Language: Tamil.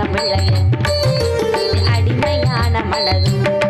அகமிளைய அடிமையான மனதும்